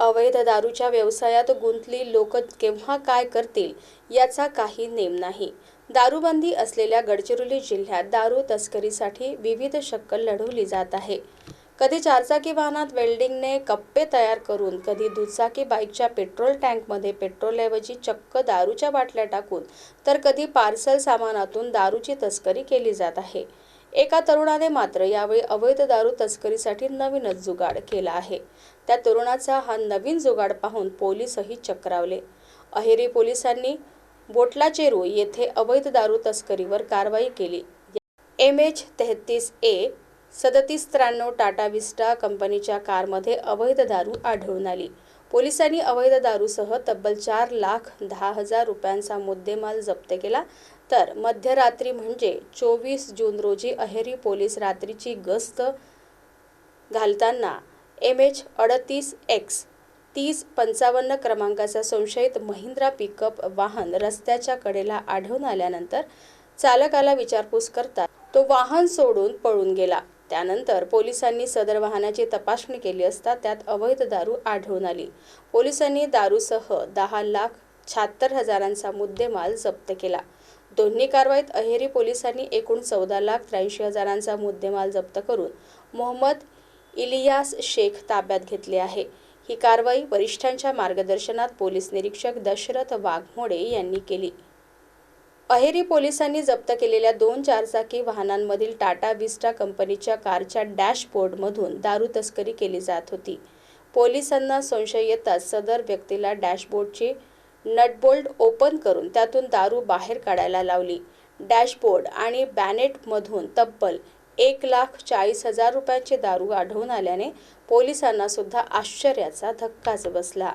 अवैध दारूच्या व्यवसायात गुंतली लोक केव्हा काय करतील याचा काही नेम नाही. दारूबंदी असलेल्या गडचिरोली जिल्ह्यात दारू तस्करीसाठी विविध शक्कल लढवली जात आहे. कधी चारचाकी वाहनात वेल्डिंगने कप्पे तयार करून कधी दुचाकी बाईकच्या पेट्रोल टँकमध्ये पेट्रोलऐवजी चक्क दारूच्या बाटल्या टाकून तर कधी पार्सल सामानातून दारूची तस्करी केली जात आहे. एका तरुणाने मात्र यावेळी अवैध दारू तस्करीसाठी नवीनच जुगाड केला आहे. त्या तरुणाचा हा नवीन जुगाड पाहून पोलीसही चक्रावले. अहेरी पोलिसांनी बोटलाचेरू येथे अवैध दारू तस्करीवर कारवाई केली. एम एच तेहतीस ए सदतीस त्र्याण्णव टाटा विस्टा कंपनीच्या कारमध्ये अवैध दारू आढळून आली. पोलिसांनी अवैध दारूसह तब्बल चार लाख दहा हजार रुपयांचा मुद्देमाल जप्त केला. तर मध्यरात्री म्हणजे चोवीस जून रोजी अहेरी पोलीस रात्रीची गस्त घालताना एम एच अडतीस एक्स तीस पंचावन्न क्रमांकाचा संशयित महिंद्रा पिकअप वाहन रस्त्याच्या कडेला आढळून आल्यानंतर चालकाला विचारपूस करता तो वाहन सोडून पळून गेला. त्यानंतर पोलिसांनी सदर वाहनाची तपासणी केली असता त्यात अवैध दारू आढळून आली. पोलिसांनी दारूसह दहा लाख शहात्तर हजारांचा मुद्देमाल जप्त केला. दोन्ही कारवाईत अहेरी पोलिसांनी एकूण चौदा लाख त्र्याऐंशी हजारांचा मुद्देमाल जप्त करून मोहम्मद इलियास शेख ताब्यात घेतले आहे. ही कारवाई वरिष्ठांच्या मार्गदर्शनात पोलीस निरीक्षक दशरथ वाघमोडे यांनी केली. अहेरी पोलिसांनी जप्त केलेल्या दोन चारचाकी वाहनांमधील टाटा विस्टा कंपनीच्या कारच्या डॅशबोर्डमधून दारू तस्करी केली जात होती. पोलिसांना संशय येताच सदर व्यक्तीला डॅशबोर्डची नटबोल्ट ओपन करून त्यातून दारू बाहेर काढायला लावली. डॅशबोर्ड आणि बॅनेटमधून तब्बल एक लाख चाळीस हजार रुपयांची दारू आढळून आल्याने पोलिसांना सुद्धा आश्चर्याचा धक्काच बसला.